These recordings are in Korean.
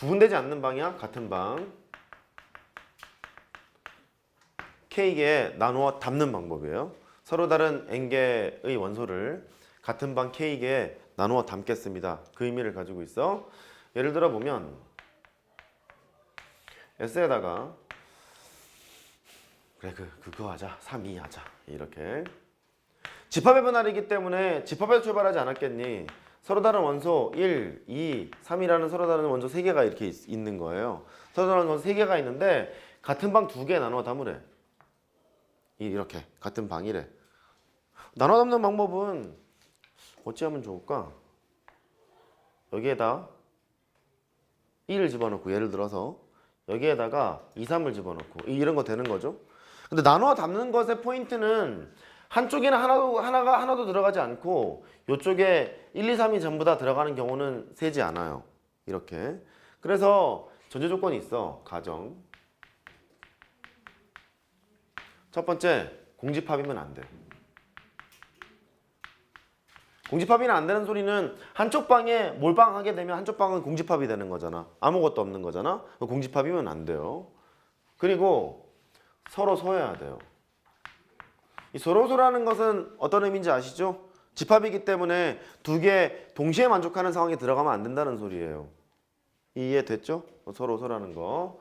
구분되지 않는 방이야 같은 방 K개에 나누어 담는 방법이에요. 서로 다른 N개의 원소를 같은 방 K개에 나누어 담겠습니다. 그 의미를 가지고 있어. 예를 들어 보면 S에다가 그래 그 그거 하자 3, 2 하자 이렇게 집합의 변화이기 때문에 집합에서 출발하지 않았겠니? 서로 다른 원소 1, 2, 3이라는 서로 다른 원소 3개가 이렇게 있, 있는 거예요. 서로 다른 원소 3개가 있는데 같은 방 두 개 나눠 담으래. 이- 이렇게 같은 방이래. 나눠 담는 방법은 어찌하면 좋을까? 여기에다 1을 집어넣고 예를 들어서 여기에다가 2, 3을 집어넣고 이- 이런 거 되는 거죠. 근데 나눠 담는 것의 포인트는 한쪽에는 하나도 하나가 하나도 들어가지 않고 이쪽에 1, 2, 3이 전부 다 들어가는 경우는 세지 않아요. 이렇게. 그래서 전제 조건이 있어. 가정. 첫 번째, 공집합이면 안 돼. 공집합이는 안 되는 소리는 한쪽 방에 몰빵하게 되면 한쪽 방은 공집합이 되는 거잖아. 아무것도 없는 거잖아. 공집합이면 안 돼요. 그리고 서로 서야 돼요. 이 서로서라는 것은 어떤 의미인지 아시죠? 집합이기 때문에 두 개 동시에 만족하는 상황에 들어가면 안 된다는 소리예요. 이해됐죠? 서로서라는 거.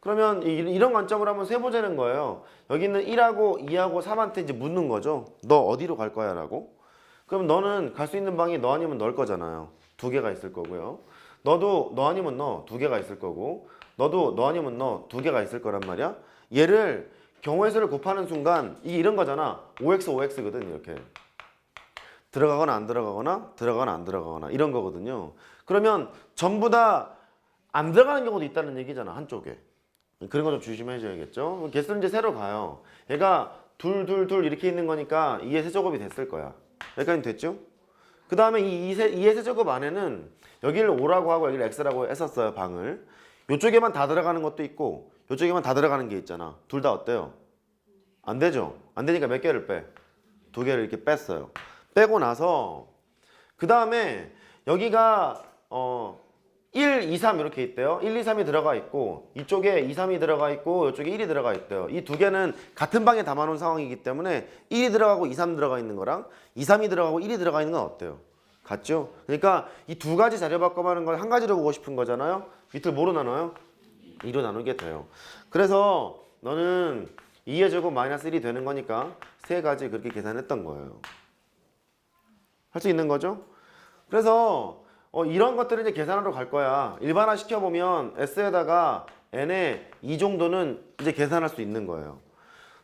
그러면 이- 이런 관점으로 한번 세보자는 거예요. 여기는 1하고 2하고 3한테 이제 묻는 거죠. 너 어디로 갈 거야? 라고. 그럼 너는 갈 수 있는 방이 너 아니면 널 거잖아요. 두 개가 있을 거고요. 너도 너 아니면 너 두 개가 있을 거고. 너도 너 아니면 너 두 개가 있을 거란 말이야. 얘를 경우의 수를 곱하는 순간 이게 이런 거잖아. 5x 5x거든 이렇게. 들어가거나 안 들어가거나 들어가거나 안 들어가거나 이런 거거든요. 그러면 전부 다 안 들어가는 경우도 있다는 얘기잖아 한쪽에. 그런 거 좀 조심해줘야겠죠. 개수는 이제 새로 가요. 얘가 둘, 둘, 둘 이렇게 있는 거니까 2의 세제곱이 됐을 거야. 여기까지 됐죠? 그 다음에 이 2의, 2의 세제곱 안에는 여기를 5라고 하고 여기를 x라고 했었어요, 방을. 이쪽에만 다 들어가는 것도 있고 이쪽에만 다 들어가는 게 있잖아. 둘 다 어때요? 안 되죠? 안 되니까 몇 개를 빼? 두 개를 이렇게 뺐어요. 빼고 나서 그 다음에 여기가 어 1, 2, 3 이렇게 있대요. 1, 2, 3이 들어가 있고 이쪽에 2, 3이 들어가 있고 이쪽에 1이 들어가 있대요. 이 두 개는 같은 방에 담아놓은 상황이기 때문에 1이 들어가고 2, 3 들어가 있는 거랑 2, 3이 들어가고 1이 들어가 있는 건 어때요? 같죠? 그러니까 이 두 가지 자료 바꿔 하는 걸 한 가지로 보고 싶은 거잖아요. 밑을 뭐로 나눠요? 2로 나누게 돼요. 그래서 너는 2의 제곱 마이너스 1이 되는 거니까 세 가지 그렇게 계산했던 거예요. 할 수 있는 거죠? 그래서 어, 이런 것들을 이제 계산하러 갈 거야. 일반화 시켜보면 S에다가 N의 이 정도는 이제 계산할 수 있는 거예요.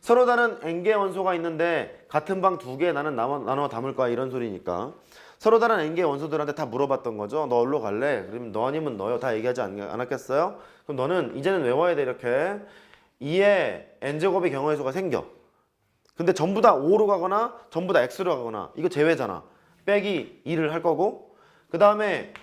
서로 다른 N개 원소가 있는데 같은 방 두 개 나는 나눠, 나눠 담을 거야 이런 소리니까 서로 다른 N개 원소들한테 다 물어봤던 거죠. 너 어디로 갈래? 그러면 너 아니면 너요. 다 얘기하지 않, 않았겠어요? 그럼 너는 이제는 외워야 돼 이렇게 2의 N제곱의 경우의 수가 생겨. 근데 전부 다 5로 가거나 전부 다 X로 가거나 이거 제외잖아. 빼기 2를 할 거고 그 다음에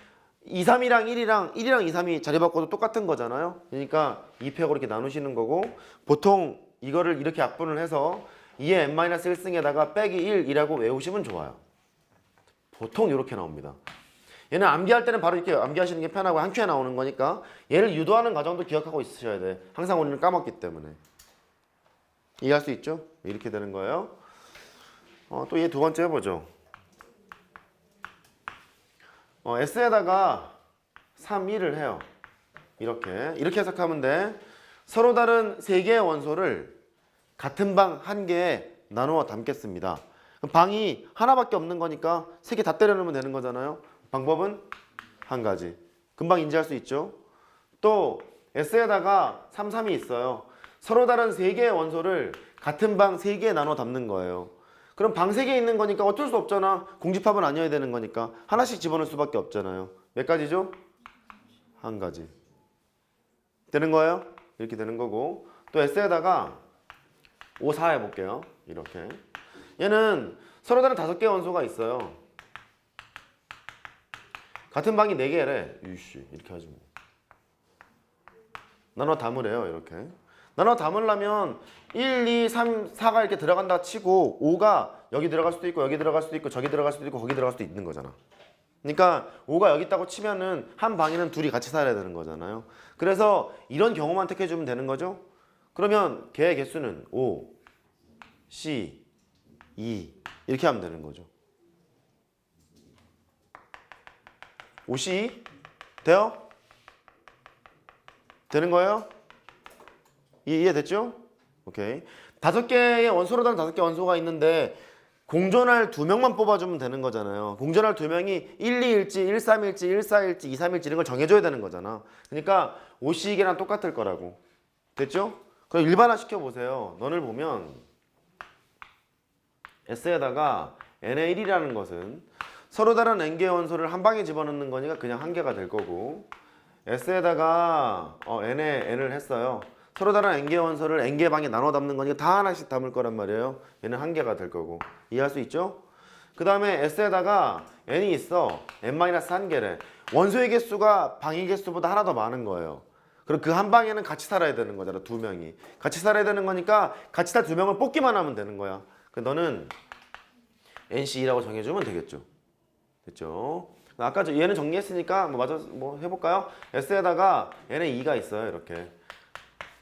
2, 3이랑 1이랑 1이랑 2, 3이 자리 바꿔도 똑같은 거잖아요. 그러니까 2팩으로 이렇게 나누시는 거고 보통 이거를 이렇게 약분을 해서 2의 n-1승에다가 빼기 1이라고 외우시면 좋아요. 보통 이렇게 나옵니다. 얘는 암기할 때는 바로 이렇게 암기하시는 게 편하고 한 큐에 나오는 거니까 얘를 유도하는 과정도 기억하고 있으셔야 돼. 항상 우리는 까먹기 때문에. 이해할 수 있죠? 이렇게 되는 거예요. 어, 또 얘 두 번째 해보죠. 어, S에다가 3, 1을 해요. 이렇게. 이렇게 해석하면 돼. 서로 다른 세 개의 원소를 같은 방 한 개에 나누어 담겠습니다. 방이 하나밖에 없는 거니까 세 개 다 때려 넣으면 되는 거잖아요. 방법은 한 가지. 금방 인지할 수 있죠. 또 S에다가 3, 3이 있어요. 서로 다른 세 개의 원소를 같은 방 세 개에 나눠 담는 거예요. 그럼 방 세 개 있는 거니까 어쩔 수 없잖아. 공집합은 아니어야 되는 거니까 하나씩 집어넣을 수밖에 없잖아요. 몇 가지죠? 한 가지. 되는 거예요? 이렇게 되는 거고 또 S에다가 5, 4 해볼게요. 이렇게. 얘는 서로 다른 다섯 개의 원소가 있어요. 같은 방이 네 개래. 유씨 이렇게 하지 뭐. 나눠 담으래요. 이렇게. 나눠 담으려면 1, 2, 3, 4가 이렇게 들어간다 치고 5가 여기 들어갈 수도 있고 여기 들어갈 수도 있고 저기 들어갈 수도 있고 거기 들어갈 수도 있는 거잖아. 그러니까 5가 여기 있다고 치면은 한 방에는 둘이 같이 살아야 되는 거잖아요. 그래서 이런 경우만 택해 주면 되는 거죠. 그러면 개의 개수는 5, C, 2 이렇게 하면 되는 거죠. 5C 돼요? 되는 거예요? 이- 이해됐죠? 오케이. 다섯 개의 원소로 다른 다섯 개 원소가 있는데 공존할 두 명만 뽑아주면 되는 거잖아요. 공존할 두 명이 1, 2일지, 1, 3일지, 1, 4일지, 2, 3일지 이런 걸 정해줘야 되는 거잖아. 그러니까 오시기랑 똑같을 거라고. 됐죠? 그럼 일반화 시켜보세요. 너를 보면 S에다가 N의 1이라는 것은 서로 다른 N개의 원소를 한 방에 집어넣는 거니까 그냥 한 개가 될 거고 S에다가 어, N에 N을 했어요. 서로 다른 N개 원소를 N개 방에 나눠 담는 거니까 다 하나씩 담을 거란 말이에요. 얘는 한 개가 될 거고 이해할 수 있죠? 그 다음에 S에다가 N이 있어 N-한 개래 원소의 개수가 방의 개수보다 하나 더 많은 거예요. 그럼 그 한 방에는 같이 살아야 되는 거잖아 두 명이 같이 살아야 되는 거니까 같이 살 두 명을 뽑기만 하면 되는 거야. 그 너는 NC2라고 정해주면 되겠죠. 됐죠? 아까 저 얘는 정리했으니까 뭐 맞아 뭐 해볼까요? S에다가 N에 2가 있어요 이렇게.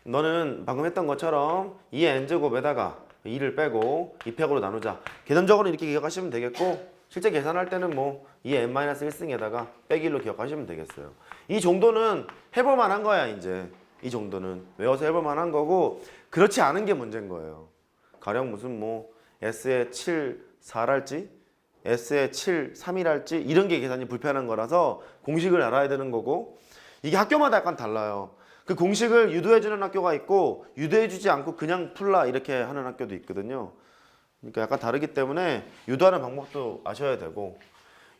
너는 방금 했던 것처럼 2의 n제곱에다가 2를 빼고 2팩으로 나누자. 개념적으로 이렇게 기억하시면 되겠고 실제 계산할 때는 뭐 2의 n-1승에다가 빼기 1로 기억하시면 되겠어요. 이 정도는 해볼 만한 거야 이제. 이 정도는 외워서 해볼 만한 거고 그렇지 않은 게 문제인 거예요. 가령 무슨 뭐 S에 7, 4랄지 S에 7, 3이랄지 이런 게 계산이 불편한 거라서 공식을 알아야 되는 거고 이게 학교마다 약간 달라요. 그 공식을 유도해주는 학교가 있고 유도해주지 않고 그냥 풀라 이렇게 하는 학교도 있거든요. 그러니까 약간 다르기 때문에 유도하는 방법도 아셔야 되고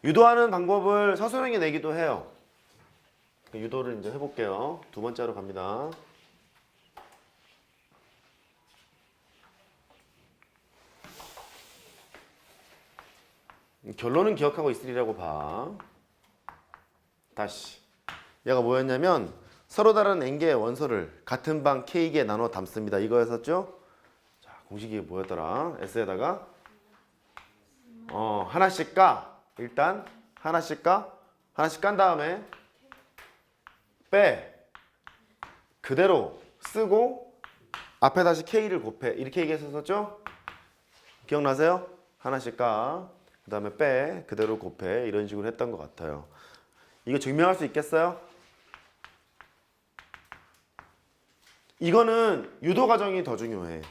유도하는 방법을 서술형에 내기도 해요. 그 유도를 이제 해볼게요. 두 번째로 갑니다. 결론은 기억하고 있으리라고 봐. 다시. 얘가 뭐였냐면 서로 다른 n개의 원소를 같은 방 k개에 나눠 담습니다. 이거였었죠? 자, 공식이 뭐였더라? s에다가 어, 하나씩 까. 일단 하나씩 까. 하나씩 깐 다음에 빼. 그대로 쓰고 앞에 다시 k를 곱해. 이렇게 얘기했었죠? 기억나세요? 하나씩 까. 그 다음에 빼. 그대로 곱해. 이런 식으로 했던 것 같아요. 이거 증명할 수 있겠어요? 이거는 유도 과정이 더 중요해.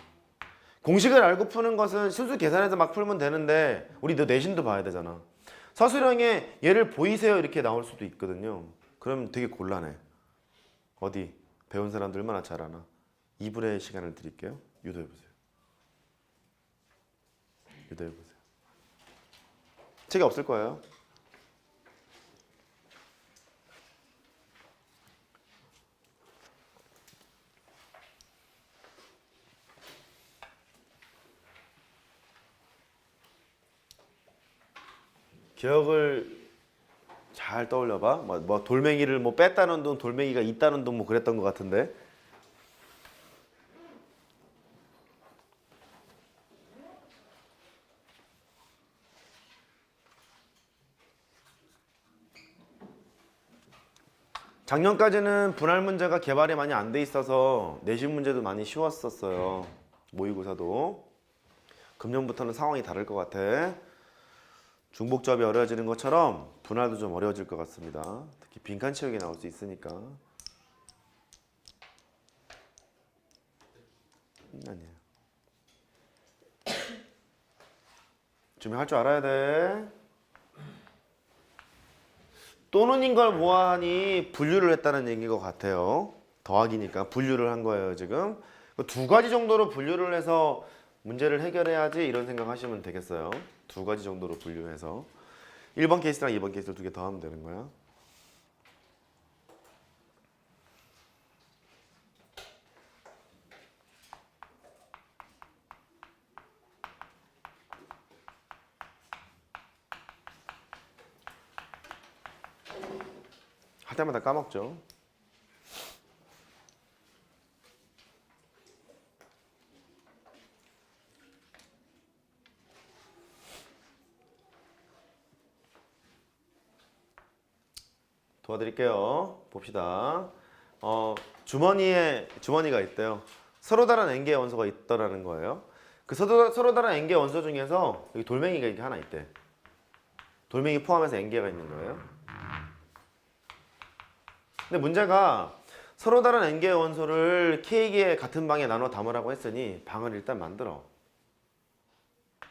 공식을 알고 푸는 것은 순수 계산해서 막 풀면 되는데 우리 너 내신도 봐야 되잖아. 서술형에 얘를 보이세요 이렇게 나올 수도 있거든요. 그럼 되게 곤란해. 어디 배운 사람들 얼마나 잘 아나. 2분의 시간을 드릴게요. 유도해 보세요. 유도해 보세요. 책이 없을 거예요. 기억을 잘 떠올려봐. 뭐, 뭐 돌멩이를 뭐 뺐다는 둥, 돌멩이가 있다는 둥 뭐 그랬던 것 같은데. 작년까지는 분할 문제가 개발이 많이 안 돼 있어서 내신 문제도 많이 쉬웠었어요. 모의고사도. 금년부터는 상황이 다를 것 같아. 중복접이 어려워지는 것처럼 분할도 좀 어려워질 것 같습니다. 특히 빈칸 채우기 나올 수 있으니까. 음, 아니야. 준비할 줄 알아야 돼. 또는 인 걸 모아하니 분류를 했다는 얘기인 것 같아요. 더하기니까 분류를 한 거예요 지금. 그두 가지 정도로 분류를 해서 문제를 해결해야지 이런 생각하시면 되겠어요. 두 가지 정도로 분류해서 1번 케이스랑 2번 케이스를 두 개 더 하면 되는 거야. 때마다 까먹죠. 도와드릴게요. 봅시다. 어, 주머니에 주머니가 있대요. 서로 다른 n개의 원소가 있더라는 거예요. 그 서로, 서로 다른 n개의 원소 중에서 여기 돌멩이가 이렇게 하나 있대. 돌멩이 포함해서 n개가 있는 거예요. 근데 문제가 서로 다른 n개의 원소를 k개의 같은 방에 나눠 담으라고 했으니 방을 일단 만들어.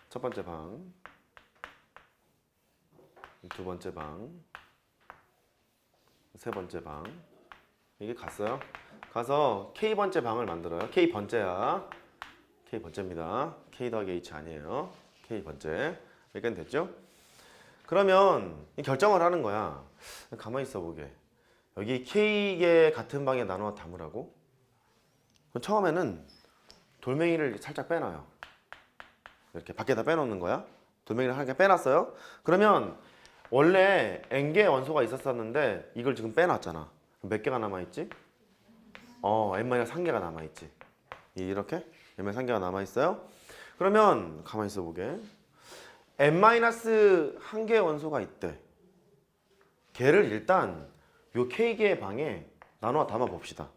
첫 번째 방, 두 번째 방, 세 번째 방. 이게 갔어요. 가서 k 번째 방을 만들어요. k 번째야. k 번째입니다. k 더하기 h 아니에요. k 번째. 여기까지 됐죠? 그러면 이 결정을 하는 거야. 가만히 있어 보게. 여기 K개 같은 방에 나눠 담으라고? 처음에는 돌멩이를 살짝 빼놔요. 이렇게 밖에다 빼놓는 거야. 돌멩이를 하나 빼놨어요. 그러면 원래 N개 원소가 있었었는데 이걸 지금 빼놨잖아. 몇 개가 남아있지? 어, N-1개가 남아있지. 이렇게 N-1개가 남아있어요. 그러면 가만히 있어 보게. N-1개 원소가 있대. 걔를 일단 요 K개의 방에 나눠 담아 봅시다.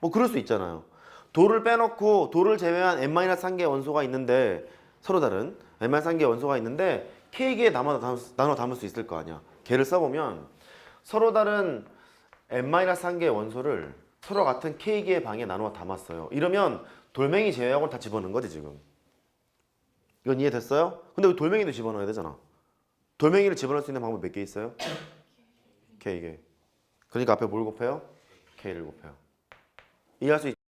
뭐 그럴 수 있잖아요. 돌을 빼놓고 돌을 제외한 N-1개 원소가 있는데 서로 다른 N-1개 원소가 있는데 K개에 나눠, 담- 나눠 담을 수 있을 거 아니야. 걔를 써보면 서로 다른 N-1개 원소를 서로 같은 K개의 방에 나눠 담았어요. 이러면 돌멩이 제외하고 다 집어넣은 거지 지금. 이건 이해됐어요? 근데 왜 돌멩이도 집어넣어야 되잖아. 돌멩이를 집어넣을 수 있는 방법 몇 개 있어요? K개. 그러니까 앞에 뭘 곱해요? K를 곱해요. 이해할 수 있...